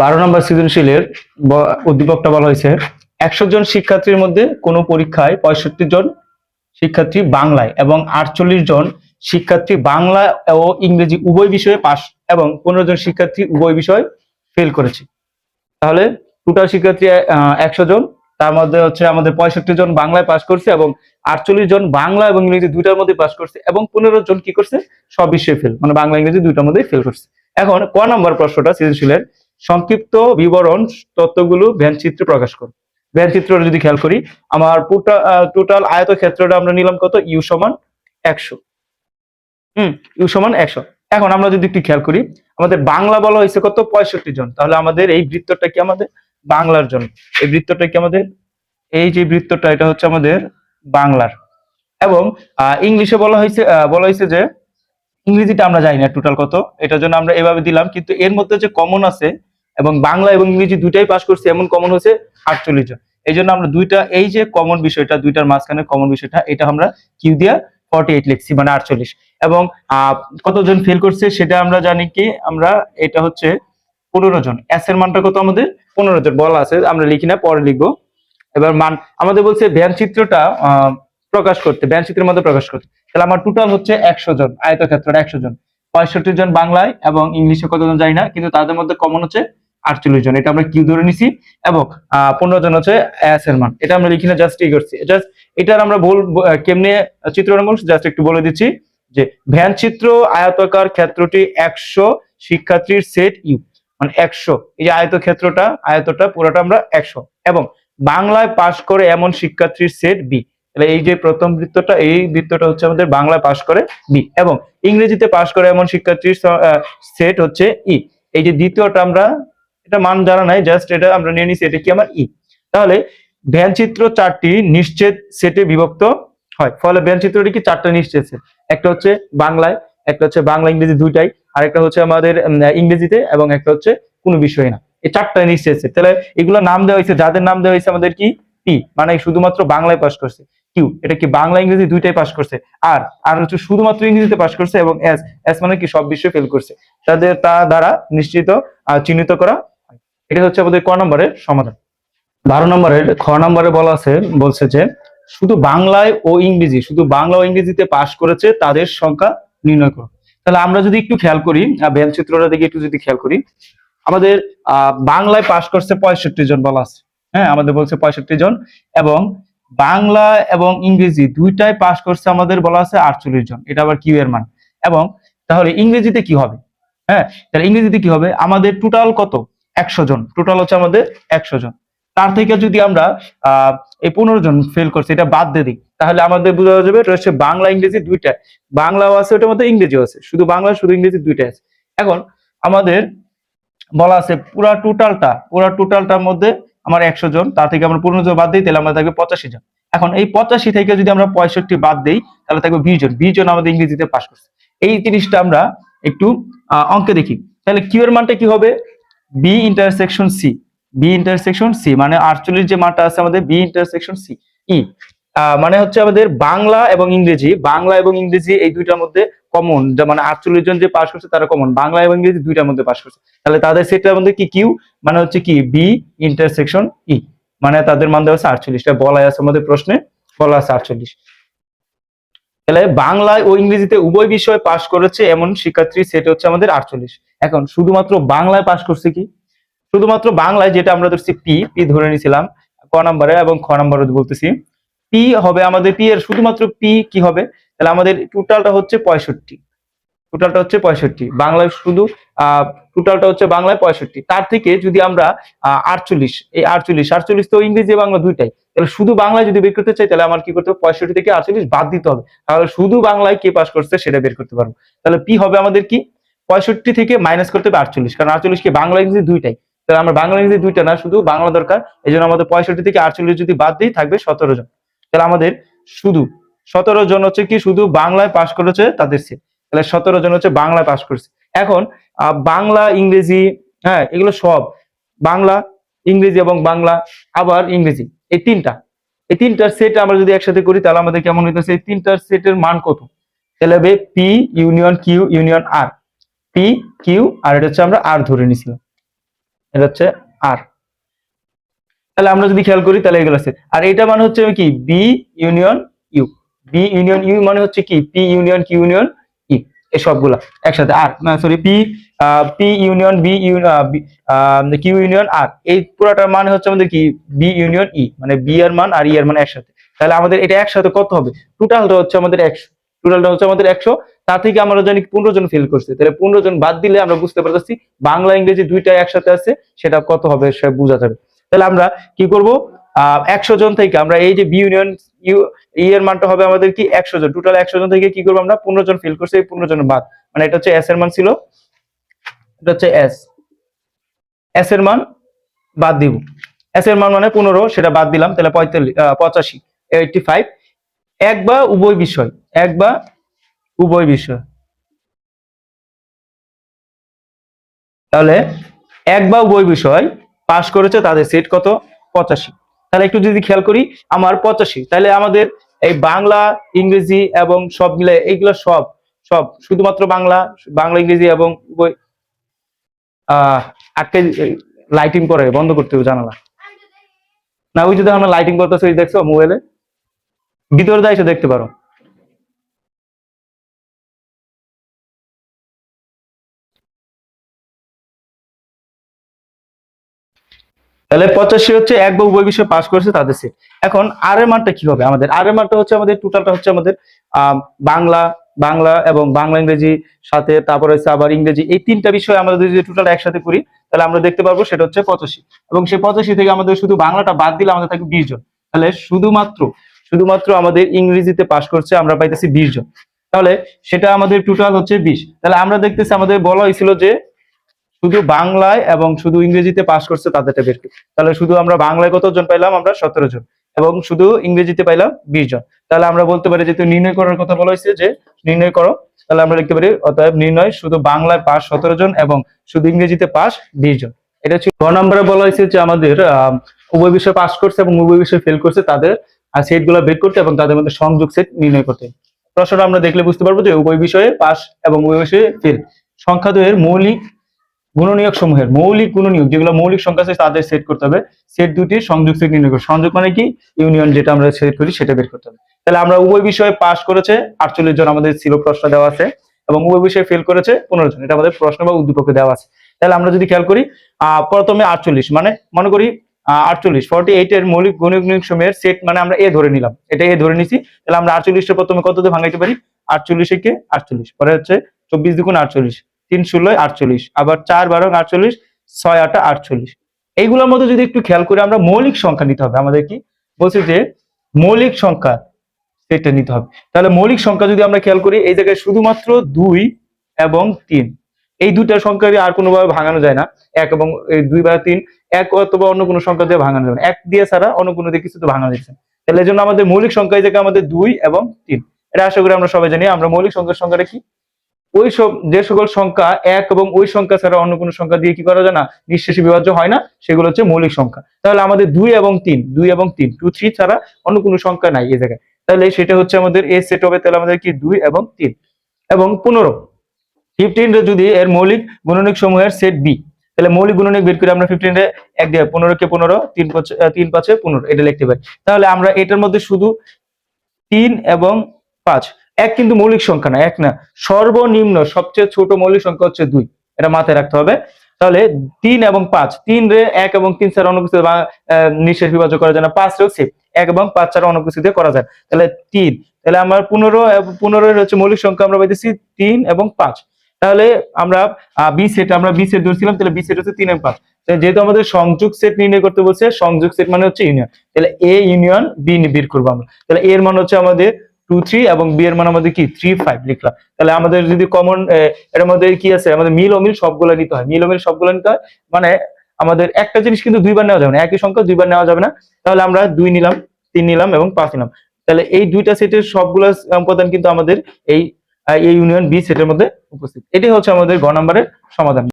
বারো নম্বর সৃজনশীলের উদ্দীপকটা বলা হয়েছে, একশো জন শিক্ষার্থীর মধ্যে কোনো পরীক্ষায় পঁয়ষট্টি জন শিক্ষার্থী বাংলায় এবং আটচল্লিশ জন শিক্ষার্থী বাংলা ও ইংরেজি উভয় বিষয়ে পাস এবং পনেরো জন শিক্ষার্থী উভয় বিষয় ফেল করেছে। তাহলে টোটাল শিক্ষার্থী একশো জন, তার মধ্যে হচ্ছে আমাদের পঁয়ষট্টি জন বাংলায় পাস করছে এবং আটচল্লিশ জন বাংলা এবং ইংরেজি দুইটার মধ্যে পাস করছে এবং পনেরো জন কি করছে? সব বিষয়ে ফেল মানে বাংলা, ইংরেজি দুইটার মধ্যে ফেল করছে। এখন ক নম্বর প্রশ্নটা সৃজনশীলের? সংক্ষিপ্ত বিবরণ তত্ত্বগুলো চিত্রে প্রকাশ করো চিত্রটা যদি খেয়াল করি, আমার টোটাল আয়ত ক্ষেত্রটা আমরা নিলাম কত? ইউ সমান একশো। হুম ইউ সমান একশো। এখন আমরা যদি একটু খেয়াল করি, আমাদের বাংলা বলা হয়েছে কত? পঁয়ষট্টি জন। তাহলে আমাদের এই বৃত্তটা কি আমাদের? বাংলার জন্য। এই বৃত্তটা কি আমাদের? এই যে বৃত্তটা, এটা হচ্ছে আমাদের বাংলার। এবং ইংলিশে বলা হয়েছে বলা হয়েছে যে ইংরেজিটা আমরা জানি না টোটাল কত, এটার জন্য আমরা এভাবে দিলাম, কিন্তু এর মধ্যে যে কমন আছে এবং বাংলা এবং ইংরেজি দুইটাই পাস করছে, এমন কমন হচ্ছে আটচল্লিশ জন। এই জন্য আমরা দুইটা, এই যে কমন বিষয়টা, দুইটার মাঝখানে কমন বিষয়টা, এটা আমরা কিউ দিয়া ফর্টি এইট লিখছি মানে আটচল্লিশ। এবং কতজন ফেল করছে সেটা আমরা জানি কি, আমরা, এটা হচ্ছে পনেরো জন। এস এর মানটা কত আমাদের? পনেরো জন। বলা আছে, আমরা লিখি না, পরে লিখব। এবার মান, আমাদের বলছে ব্যান চিত্রটা প্রকাশ করতে ব্যান মধ্যে প্রকাশ করতে। তাহলে আমার টোটাল হচ্ছে একশো জন, আয়তক্ষেত্রটা একশো জন। পঁয়ষট্টি জন বাংলায় এবং ইংলিশে কতজন জানি না, কিন্তু তাদের মধ্যে কমন হচ্ছে আটচল্লিশ জন। এটা আমরা কিউ ধরে নিছি এবং পনেরো জন হচ্ছে এস এর মান। এটা আমরা লিখি না জাস্ট এই করছি। জাস্ট এটার আমরা বল কেমনে চিত্র জাস্ট একটু বলে দিচ্ছি যে ভ্যান চিত্র আয়তাকার ক্ষেত্রটি একশো, শিক্ষার্থীর সেট ইউ মানে একশো। এই যে আয়ত ক্ষেত্রটা আয়তটা পুরোটা আমরা একশো। এবং বাংলায় পাশ করে এমন শিক্ষার্থীর সেট বি তাহলে এই যে প্রথম বৃত্তটা, এই বৃত্তটা হচ্ছে আমাদের বাংলায় পাশ করে বি এবং ইংরেজিতে পাশ করে এমন শিক্ষার্থীর সেট হচ্ছে ই এই যে দ্বিতীয়টা আমরা, এটা মান জানা নাই জাস্ট এটা আমরা নিয়ে নিছি, এটা কি আমার ই তাহলে ভ্যান চিত্র চারটি নিশ্চিত সেটে বিভক্ত হয়। ফলে ভ্যান চিত্রটি কি চারটা নিশ্চিত সেট একটা হচ্ছে বাংলায়, একটা হচ্ছে বাংলা ইংরেজি দুইটাই, আর একটা হচ্ছে আমাদের ইংরেজিতে এবং একটা হচ্ছে কোনো বিষয় না। এই চারটা নিশ্চিত সেট তাহলে এগুলো নাম দেওয়া হয়েছে, যাদের নাম দেওয়া হয়েছে আমাদের কি? পি মানে শুধুমাত্র বাংলায় পাস করছে। কিউ এটা কি বাংলা ইংরেজি দুইটাই পাস করছে। আর আর হচ্ছে শুধুমাত্র ইংরেজিতে পাস করছে এবং এস এস মানে কি সব বিষয়ে ফেল করছে। তাদের তা দ্বারা নিশ্চিত চিহ্নিত করা। এটা হচ্ছে আমাদের ক নম্বরের সমাধান। বারো নম্বরের খ নম্বরে বলা আছে বলছে যে শুধু বাংলায় ও ইংরেজি শুধু বাংলা ও ইংরেজিতে পাশ করেছে তাদের সংখ্যা নির্ণয় করো। তাহলে আমরা যদি একটু খেয়াল করি ব্যান চিত্রটা দিকে একটু যদি খেয়াল করি আমাদের আহ, বাংলায় পাশ করছে পঁয়ষট্টি জন বলা আছে। হ্যাঁ আমাদের বলছে পঁয়ষট্টি জন এবং বাংলা এবং ইংরেজি দুইটাই পাশ করছে আমাদের বলা আছে আটচল্লিশ জন। এটা আবার কিউ এর মান। এবং তাহলে ইংরেজিতে কি হবে? হ্যাঁ তাহলে ইংরেজিতে কি হবে? আমাদের টোটাল কত? একশো জন। টোটাল হচ্ছে আমাদের একশো জন। তার থেকে যদি আমরা এই পনেরো জন ফেল করছি, এটা বাদ দিয়ে দিই, তাহলে আমাদের বোঝা যাবে এটা হচ্ছে বাংলা, ইংরেজি দুইটা বাংলাও আছে, ওটার মধ্যে ইংরেজিও আছে। শুধু বাংলা, শুধু ইংরেজি দুইটাই আছে। এখন আমাদের বলা আছে পুরা টোটালটা পুরা টোটালটার মধ্যে আমার একশো জন তার থেকে আমরা পনেরো জন বাদ দিই, তাহলে আমরা থাকবে পঁচাশি জন। এখন এই পঁচাশি থেকে যদি আমরা পঁয়ষট্টি বাদ দিই, তাহলে থাকবে বিশ জন। বিশ জন আমাদের ইংরেজিতে পাশ করছে। এই জিনিসটা আমরা একটু অঙ্কে দেখি। তাহলে কিউ এর মানটা কি হবে? B intersection C B intersection C মানে আটচল্লিশ যে মানটা আছে আমাদের বি ইন্টারসেকশন সি ই মানে হচ্ছে আমাদের বাংলা এবং ইংরেজি, বাংলা এবং ইংরেজি এই দুইটার মধ্যে কমন মানে আটচল্লিশ জন যে পাশ করছে তারা কমন বাংলা এবং ইংরেজি দুইটার মধ্যে পাশ করছে। তাহলে তাদের সেটার মধ্যে কি কিউ মানে হচ্ছে কি বি ইন্টারসেকশন ই মানে তাদের মান দেওয়া আছে আটচল্লিশটা বলা আছে আমাদের প্রশ্নে, বলা আছে আটচল্লিশ। তাহলে বাংলায় ও ইংরেজিতে উভয় বিষয়ে পাশ করেছে এমন শিক্ষার্থী সেট হচ্ছে আমাদের আটচল্লিশ। এখন শুধুমাত্র বাংলায় পাশ করছে কি? শুধুমাত্র বাংলায় যেটা আমরা ধরছি পি পি ধরে নিয়েছিলাম ক নাম্বারে এবং খ নাম্বারে বলতেছি। পি হবে আমাদের পি এর শুধুমাত্র পি কি হবে? তাহলে আমাদের টোটালটা হচ্ছে পঁয়ষট্টি। টোটালটা হচ্ছে পঁয়ষট্টি। বাংলায় শুধু টোটালটা হচ্ছে বাংলায় পঁয়ষট্টি। তার থেকে যদি আমরা আটচল্লিশ, এই আটচল্লিশ আটচল্লিশ তো ইংরেজি বাংলা দুইটাই। তাহলে শুধু বাংলায় যদি বের করতে চাই, তাহলে আমার কি করতে হবে? পঁয়ষট্টি থেকে আটচল্লিশ বাদ দিতে হবে। তাহলে শুধু বাংলায় কে পাস করছে সেটা বের করতে পারব। তাহলে পি হবে আমাদের কি? পঁয়ষট্টি থেকে মাইনাস করতে হবে আটচল্লিশ। কারণ আটচল্লিশ কি? বাংলা, ইংরেজি দুইটাই। তাহলে আমরা বাংলা, ইংরেজি দুইটা না, শুধু বাংলা দরকার। এই আমাদের পঁয়ষট্টি থেকে আটচল্লিশ যদি বাদ দিই, থাকবে সতেরো জন। তাহলে আমাদের শুধু সতেরো জন হচ্ছে কি? শুধু বাংলায় পাশ করেছে তাদের সে তাহলে সতেরো জন হচ্ছে বাংলায় পাশ করেছে। এখন বাংলা, ইংরেজি হ্যাঁ এগুলো সব বাংলা, ইংরেজি এবং বাংলা, আবার ইংরেজি, এই তিনটা। এই তিনটার সেট আমরা যদি একসাথে করি, তাহলে আমাদের কেমন হইতেছে? এই তিনটার সেটের মান কত? তাহলে হবে P union Q union R P Q R এটা হচ্ছে আমরা আর ধরে নিছিলাম। এটা হচ্ছে আর তাহলে আমরা যদি খেয়াল করি, তাহলে এগুলো আছে। আর এটা মানে হচ্ছে কি? B union U B union U মানে হচ্ছে কি? P union Q union E এই সবগুলা একসাথে। আর sorry P P union B Q union R এই পুরোটার মানে হচ্ছে আমাদের কি? বি ইউনিয়ন ই মানে বি এর মান আর ই এর মান একসাথে। তাহলে আমাদের এটা একসাথে কত হবে? টোটালটা হচ্ছে আমাদের একশো। টোটালটা হচ্ছে আমাদের একশো। তার থেকে আমরা জানি পনেরো জন ফেল করছে। তাহলে পনেরো জন বাদ দিলে আমরা বুঝতে পারতেছি বাংলা, ইংরেজি দুইটা একসাথে আছে। সেটা কত হবে সে বোঝা যাবে। তাহলে আমরা কি করব? একশো জন থেকে আমরা এই যে বি ইউনিয়ন ইউ এর মানটা হবে আমাদের কি? একশো জন। টোটাল একশো জন থেকে কি করব আমরা? পনেরো জন ফেল করছে, এই পনেরো জন বাদ। মানে এটা হচ্ছে এস এর মান ছিল। এটা হচ্ছে এস এস এর মান বাদ দিব। এস এর মান মানে পনেরো, সেটা বাদ দিলাম। তাহলে পঁয়তাল্লিশ পঁচাশি এইটটি ফাইভ এক বা উভয় বিষয়, এক বা উভয় বিষয়। তাহলে এক বা উভয় বিষয় পাশ করেছে, তাদের সেট কত? পঁচাশি। তাহলে একটু যদি খেয়াল করি, আমার পঁচাশি। তাহলে আমাদের এই বাংলা, ইংরেজি এবং সব মিলে এইগুলো সব সব, শুধুমাত্র বাংলা বাংলা, ইংরেজি এবং আহ, আটকে লাইটিং করে, বন্ধ করতে জানালা। না, ওই যদি আমরা লাইটিং করতেছি দেখছ মোবাইলে ভিতরে যাই দেখতে পারো। তাহলে পঁচাশি হচ্ছে এক বা উভয় বিষয়ে পাস করেছে তাদের সেট এখন আর এর মানটা কি হবে আমাদের আর এর মানটা হচ্ছে আমাদের টোটালটা হচ্ছে আমাদের বাংলা বাংলা এবং বাংলা ইংরেজি সাথে তারপরে হচ্ছে আবার ইংরেজি। এই তিনটা বিষয় আমরা যদি টোটাল একসাথে করি, তাহলে আমরা দেখতে পারব সেটা হচ্ছে পঁচাশি। এবং সেই পঁচাশি থেকে আমাদের শুধু বাংলাটা বাদ দিলে আমাদের থাকে বিশ জন। তাহলে শুধুমাত্র শুধুমাত্র আমাদের ইংরেজিতে পাস করছে, আমরা পাইতেছি বিশ জন। তাহলে সেটা আমাদের টোটাল হচ্ছে বিশ। তাহলে আমরা দেখতেছি আমাদের বলা হয়েছিল যে শুধু বাংলায় এবং শুধু ইংরেজিতে পাস করছে তাদেরটা বের তাহলে শুধু আমরা বাংলায় কতজন পাইলাম? আমরা সতেরো জন। এবং শুধু ইংরেজিতে পাইলাম বিশ জন। তাহলে আমরা বলতে পারি যেহেতু নির্ণয় করার কথা বলা হয়েছে যে নির্ণয় করো। তাহলে আমরা লিখতে পারি, অতএব নির্ণয় শুধু বাংলায় পাস সতেরো জন এবং শুধু ইংরেজিতে পাস বিশ জন। এটা হচ্ছে গ নম্বরে বলা হয়েছে যে আমাদের উভয় বিষয় পাস করছে এবং উভয় বিষয় ফেল করছে তাদের সেটগুলো বের করতে এবং তাদের মধ্যে সংযোগ সেট নির্ণয় করতে। প্রশ্নটা আমরা দেখলে বুঝতে পারব যে উভয় বিষয়ে পাস এবং উভয় বিষয়ে ফেল সংখ্যা দুয়ের মৌলিক গুণনীয়ক সমূহের মৌলিক গুণনীয়ক যেগুলো মৌলিক সংখ্যা আছে তাদের সেট করতে হবে। সেট দুটির সংযোগ সেট নির্ণয় করতে। সংযোগ মানে কি? ইউনিয়ন যেটা আমরা সেট করি সেটা বের করতে হবে। তাহলে আমরা উভয় বিষয়ে পাস করেছে আটচল্লিশ জন আমাদের ছিল প্রশ্ন দেওয়া আছে এবং উভয় বিষয়ে ফেল করেছে পনেরো জন। এটা আমাদের প্রশ্ন বা উদ্দীপকে দেওয়া আছে। তাহলে আমরা যদি খেয়াল করি আহ প্রথমে আটচল্লিশ মানে মনে করি আটচল্লিশ। ফর্টি এইট এর মৌলিক গুণনীয়ক সমূহের সেট মানে আমরা এ ধরে নিলাম। এটা এ ধরে নিছি। তাহলে আমরা আটচল্লিশটা প্রথমে কত দিয়ে ভাঙাইতে পারি? আটচল্লিশে কে আটচল্লিশ। পরে হচ্ছে চব্বিশ দুগুণ আটচল্লিশ। তিন ষোলোয় আটচল্লিশ, আবার চার বারো আটচল্লিশ, ছয় আটা আটচল্লিশ। এইগুলোর মধ্যে যদি একটু খেয়াল করে, আমরা মৌলিক সংখ্যা নিতে হবে। আমাদের কি? বলছে যে মৌলিক সংখ্যা সেটা নিতে হবে। তাহলে মৌলিক সংখ্যা যদি আমরা খেয়াল করি, এই জায়গায় শুধুমাত্র দুই এবং তিন। এই দুইটা সংখ্যা আর কোনোভাবে ভাঙানো যায় না। এক এবং এই দুই বা তিন, এক অথবা অন্য কোনো সংখ্যা দিয়ে ভাঙানো যাবে না। এক দিয়ে ছাড়া অন্য কোনো দিয়ে কিছু তো ভাঙানো যাচ্ছে তাহলে এই জন্য আমাদের মৌলিক সংখ্যা এই জায়গায় আমাদের দুই এবং তিন। এটা আশা করি আমরা সবাই জানি। আমরা মৌলিক সংখ্যার সংখ্যাটা কি? ওই সব যে সকল সংখ্যা এক এবং ওই সংখ্যা ছাড়া অন্য কোনো সংখ্যা দিয়ে কি করা যায় না? নিঃশেষে বিভাজ্য হয় না, সেগুলো হচ্ছে মৌলিক সংখ্যা। তাহলে আমাদের দুই এবং তিন, দুই এবং তিন টু থ্রি ছাড়া অন্য কোনো সংখ্যা নাই এই জায়গায়। তাহলে সেটা হচ্ছে আমাদের এ সেট হবে, তাহলে আমাদের কি? দুই এবং তিন। এবং পনেরো। ফিফটিন রে যদি এর মৌলিক গুণনিক সমূহের সেট বি তাহলে মৌলিক গুণনিক বের করে আমরা ফিফটিন এক দিয়ে পনেরো কে পনেরো, তিন তিন পাঁচে পনেরো, এটা লিখতে পারি। তাহলে আমরা এটার মধ্যে শুধু তিন এবং পাঁচ এক কিন্তু মৌলিক সংখ্যা না, এক না। সর্বনিম্ন, সবচেয়ে ছোট মৌলিক সংখ্যা হচ্ছে দুই। এটা মাথায় রাখতে হবে। তাহলে তিন এবং পাঁচ, তিন রে এক এবং তিন কিছু বা- নিঃশেষ বিভাজ্য করা যায় না পাঁচ রেও সেম এক এবং পাঁচ ছাড়া অন্য কিছু করা যায়। তাহলে তিন। তাহলে আমার পনেরো পনেরো হচ্ছে মৌলিক সংখ্যা আমরা পাইতেছি তিন এবং পাঁচ। তাহলে আমরা বি সেট আমরা বি সেট ধরছিলাম, তাহলে বি সেট হচ্ছে তিন এবং পাঁচ। যেহেতু আমাদের সংযোগ সেট নির্ণয় করতে বলছে, সংযোগ সেট মানে হচ্ছে ইউনিয়ন তাহলে এ ইউনিয়ন বি বের করব আমরা। তাহলে এর মান হচ্ছে আমাদের টু থ্রি এবং বি এর মান আমাদের কি? থ্রি ফাইভ লিখলাম। তাহলে আমাদের যদি কমন এর মধ্যে কি আছে? আমাদের মিল অমিল সবগুলো নিতে হয়। মিল অমিল সবগুলো নিতে হয় মানে আমাদের একটা জিনিস কিন্তু দুইবার নেওয়া যাবে না। একই সংখ্যা দুইবার নেওয়া যাবে না। তাহলে আমরা দুই নিলাম, তিন নিলাম এবং পাঁচ নিলাম। তাহলে এই দুইটা সেটের সবগুলো উপাদান কিন্তু আমাদের এই এই ইউনিয়ন বি সেটের মধ্যে উপস্থিত। এটাই হচ্ছে আমাদের গ নম্বরের সমাধান।